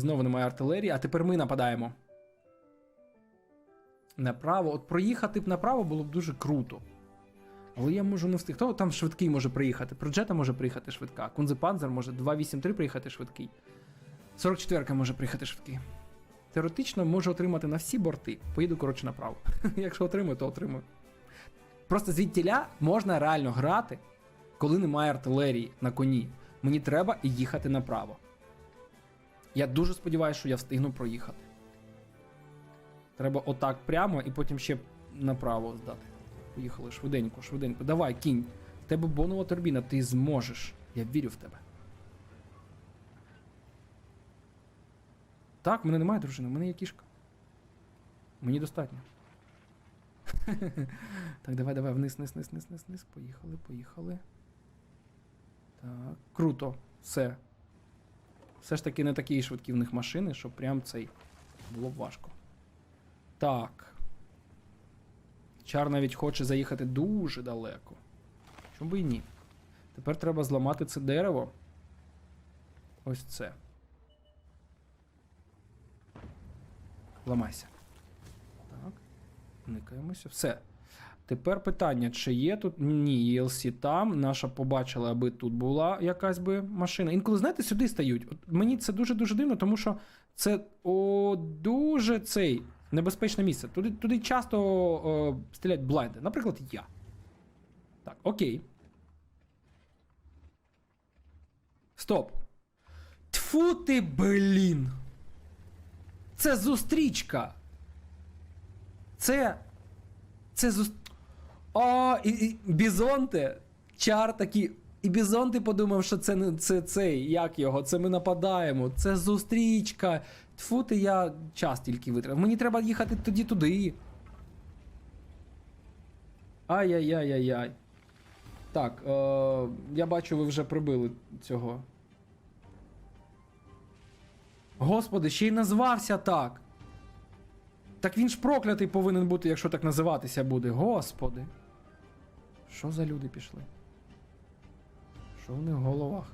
Знову немає артилерії, а тепер ми нападаємо. Направо. От проїхати б направо було б дуже круто. Але я можу не встигти. Хто там швидкий може приїхати? Проджета може приїхати швидка. Кунзепанзер може 283 приїхати швидкий. 44 може приїхати швидкий. Теоретично можу отримати на всі борти. Поїду, коротше, направо. Якщо отримую, то отримую. Просто звідтіля можна реально грати, коли немає артилерії на коні. Мені треба їхати направо. Я дуже сподіваюся, що я встигну проїхати. Треба отак прямо і потім ще направо здати. Поїхали швиденько, швиденько. Давай, кінь. В тебе бонова турбіна, ти зможеш. Я вірю в тебе. Так, в мене немає дружини, в мене є кішка. Мені достатньо. так, давай, давай, вниз, вниз, вниз, вниз, вниз, вниз. Поїхали, поїхали. Так, круто. Все. Все ж таки не такі швидкі в них машини, щоб прям цей було б важко. Так. Чар навіть хоче заїхати дуже далеко. Чому би і ні? Тепер треба зламати це дерево. Ось це. Ламайся. Так. Никаємося. Все. Тепер питання, чи є тут. Ні, ELC там. Наша побачила, аби тут була якась би машина. Інколи, знаєте, сюди стають. От мені це дуже-дуже дивно, тому що це о, дуже цей небезпечне місце. Туди, туди часто о, стрілять блайди. Наприклад, я. Так, окей. Стоп. Тфу ти, блін. Це зустрічка. Це. Це зус... О, і, і Бізонте. Чар такий. І Бізонте подумав, що це не це цей, як його, це ми нападаємо. Це зустрічка. Тфу ти я час тільки витратив. Мені треба їхати тоді туди. Ай-яй-яй-яй-яй. Так, е, я бачу, ви вже прибили цього. Господи, ще й назвався так. Так він ж проклятий повинен бути, якщо так називатися буде. Господи. Що за люди пішли? Що в них в головах?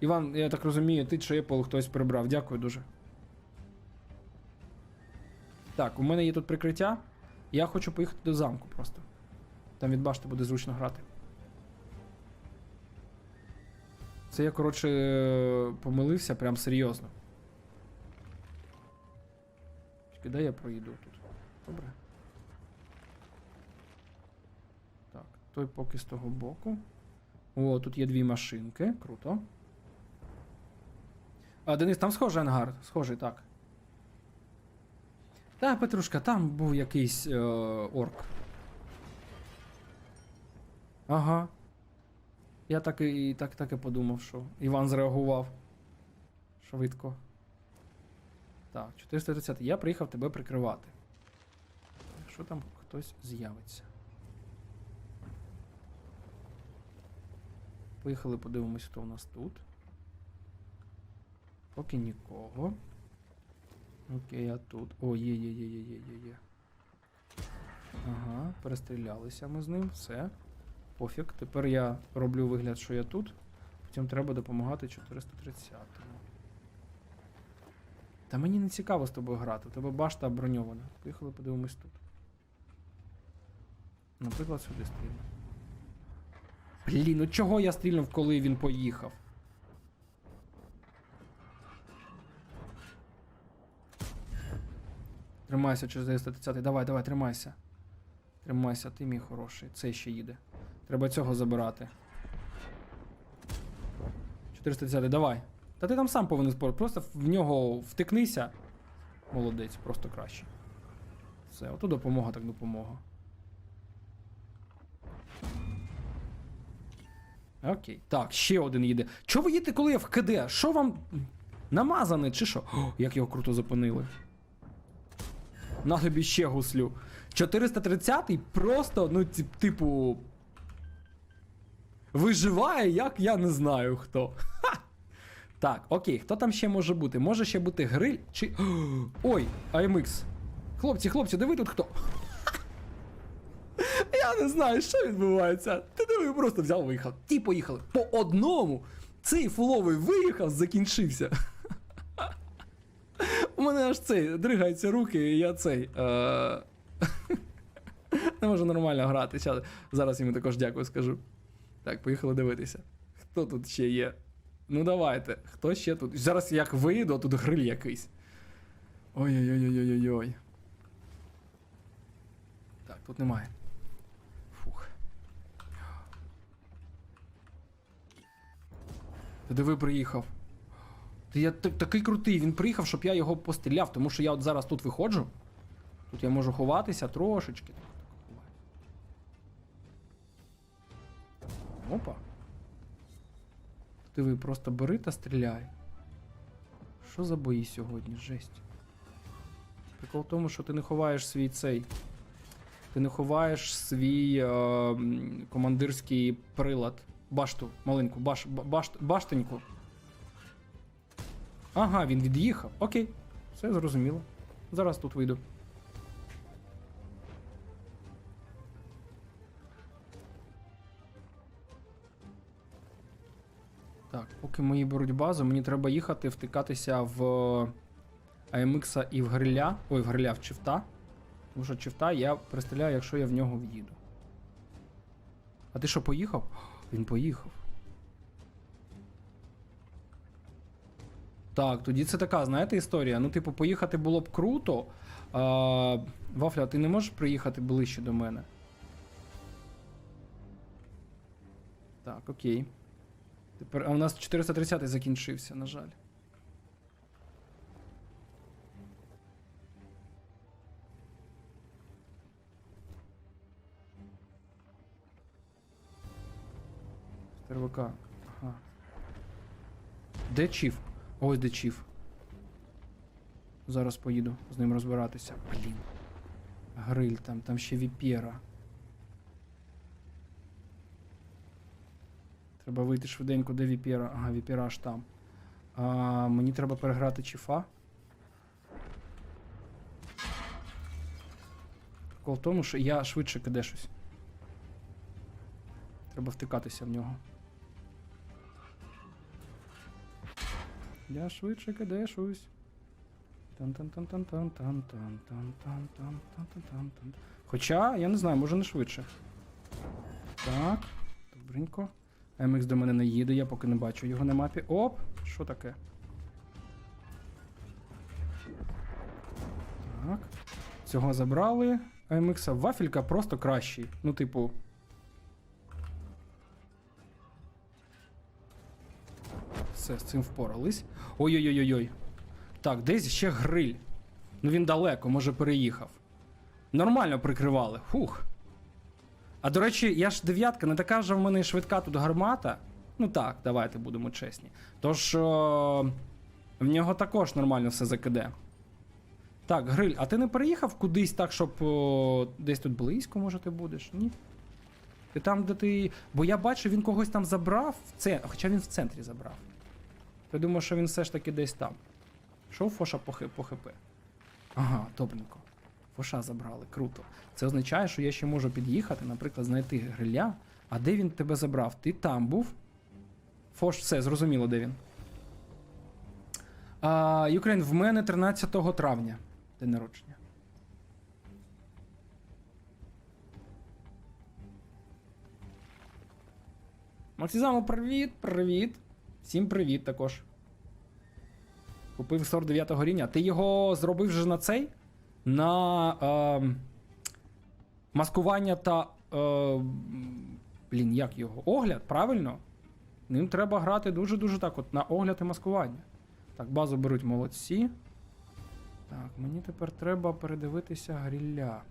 Іван, я так розумію, ти чи Apple хтось прибрав. Дякую дуже. Так, у мене є тут прикриття. Я хочу поїхати до замку просто. Там від башти буде зручно грати. Це я, коротше, помилився прям серйозно. Чекай, де я проїду тут? Добре. Так, той поки з того боку. О, тут є дві машинки. Круто. А, Денис, там схожий ангар. Схожий, так. Та, Петрушка, там був якийсь е, орк. Ага. Я так і так, так і подумав, що Іван зреагував. Швидко. Так, 430. Я приїхав тебе прикривати. Якщо там хтось з'явиться. Поїхали, подивимось, хто у нас тут. Поки нікого. Окей, а тут. О, є, є, є, є, є, є, є. Ага, перестрілялися ми з ним, все. Пофіг. Тепер я роблю вигляд, що я тут. Потім треба допомагати 430-му. Та мені не цікаво з тобою грати. У тебе башта броньована. Поїхали, подивимось тут. Наприклад, сюди стрільну. Блін, ну чого я стрільнув, коли він поїхав? Тримайся, 430. Давай, давай, тримайся. Тримайся, ти мій хороший. Цей ще їде. Треба цього забирати. 430, давай. Та ти там сам повинен спорити. Просто в нього втикнися. Молодець, просто краще. Все, ото допомога, так допомога. Окей. Так, ще один їде. Чого ви їдете, коли я в КД? Що вам. Намазане, чи що? О, як його круто зупинили. На тобі ще гуслю. 430-й просто, ну, типу. Виживає, як я не знаю хто. Ха! Так, окей, хто там ще може бути? Може ще бути гриль чи. Ой, AMX. Хлопці, хлопці, диви тут хто. Я не знаю, що відбувається. Ти диви, просто взяв, виїхав. Ті поїхали. По одному. Цей фуловий виїхав, закінчився. У мене аж цей дригаються руки, і я цей. Е... Не можу нормально грати. Зараз йому також дякую скажу. Так, поїхали дивитися. Хто тут ще є? Ну давайте. Хто ще тут? Зараз як вийду, а тут гриль якийсь. Ой-ой-ой-ой-ой-ой. Так, тут немає. Фух. Ти диви приїхав. Ти я такий крутий, він приїхав, щоб я його постріляв, тому що я от зараз тут виходжу. Тут я можу ховатися трошечки. Опа. Диви, просто бери та стріляй. Що за бої сьогодні? Жесть. Прикол в тому, що ти не ховаєш свій цей. Ти не ховаєш свій е, командирський прилад. Башту, маленьку, баш, ба- башт, баштеньку. Ага, він від'їхав. Окей. Все зрозуміло. Зараз тут вийду. Так, поки мої беруть базу, мені треба їхати втикатися в AMX і в гриля. Ой, в гриля в чифта. Тому що чифта я пристріляю, якщо я в нього в'їду. А ти що, поїхав? Він поїхав. Так, тоді це така, знаєте, історія. Ну, типу, поїхати було б круто. А, Вафля, ти не можеш приїхати ближче до мене? Так, окей. Тепер, а у нас 430 закінчився, на жаль. Стервика. Ага. Де Чіф? Ось де Чіф. Зараз поїду з ним розбиратися. Блін. Гриль там, там ще Віпєра. Треба вийти швиденько, де Віпєра. Ага, Віпєра аж там. А, мені треба переграти Чіфа. Прикол в тому, що я швидше кидешусь. Треба втикатися в нього. Я швидше кидешусь. Тан-тан-тан-тан-тан-тан-тан-тан-тан-тан-тан. Хоча, я не знаю, може не швидше. Так, добренько. MX до мене не їде, я поки не бачу його на мапі. Оп! Що таке? Так. Цього забрали. MX вафелька просто кращий. Ну, типу. Все, з цим впорались. Ой-ой-ой-ой. Так, десь ще гриль. Ну він далеко, може переїхав. Нормально прикривали. Фух. А до речі, я ж дев'ятка, не така вже в мене швидка тут гармата. Ну так, давайте будемо чесні. Тож о, в нього також нормально все закиде. Так, гриль, а ти не переїхав кудись так, щоб о, десь тут близько, може, ти будеш? Ні? Ти там, де ти. Бо я бачу, він когось там забрав, це... хоча він в центрі забрав. Я думаю, що він все ж таки десь там. Що Фоша по, по ХП? Ага, добренько. Фоша забрали, круто. Це означає, що я ще можу під'їхати, наприклад, знайти гриля. А де він тебе забрав? Ти там був? Фош, все, зрозуміло, де він. А, Юкрейн, в мене 13 травня. День народження. Максизамо, привіт, привіт. Всім привіт також. Купив 49 рівня. Ти його зробив вже на цей? На е, маскування та. Е, блін, як його? Огляд, правильно? Ним треба грати дуже-дуже так от на огляд і маскування. Так, базу беруть молодці. Так, мені тепер треба передивитися грілля.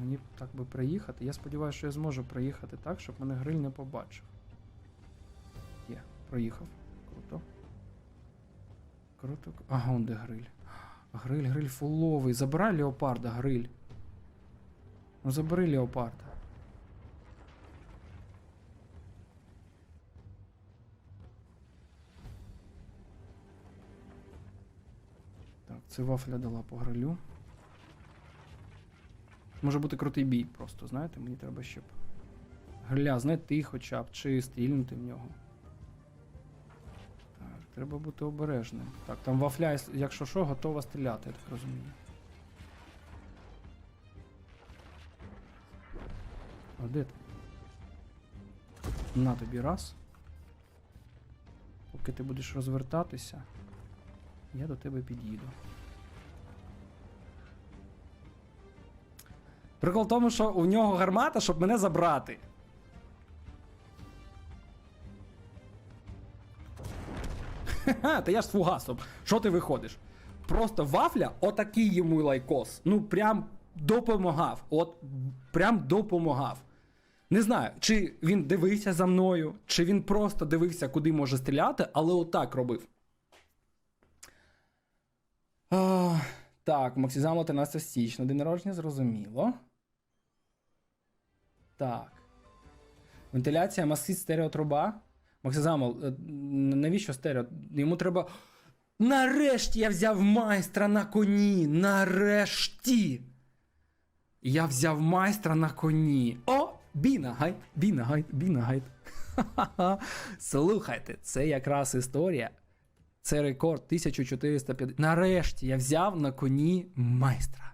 Мені так би приїхати. Я сподіваюся, що я зможу приїхати так, щоб мене гриль не побачив. Є, проїхав. Круто. Круто. Ага, он де гриль. Гриль, гриль фуловий. Забирай леопарда, гриль. Ну забери леопарда. Так, це вафля дала по грилю. Може бути крутий бій просто, знаєте, мені треба, щоб Гля, ти хоча б, чи стрільнути в нього. Так, треба бути обережним. Так, там вафля, якщо що, готова стріляти, я так розумію. А де ти? На тобі раз. Поки ти будеш розвертатися, я до тебе під'їду. Прикол в тому, що у нього гармата, щоб мене забрати. Ха-ха, та я ж з фугасом. Що ти виходиш? Просто вафля, отакий йому лайкос. Ну, прям допомагав. От прям допомагав. Не знаю, чи він дивився за мною, чи він просто дивився, куди може стріляти, але отак робив. А, так, Максизамо 13 січня. День народження, зрозуміло. Так. Вентиляція, маски, стереотруба. Максизамол, е, навіщо стерео? Йому треба. Нарешті я взяв майстра на коні. Нарешті. Я взяв майстра на коні. О! Бінагайт, бінагайт, бінагайт. Слухайте, це якраз історія. Це рекорд 1450. Нарешті я взяв на коні майстра.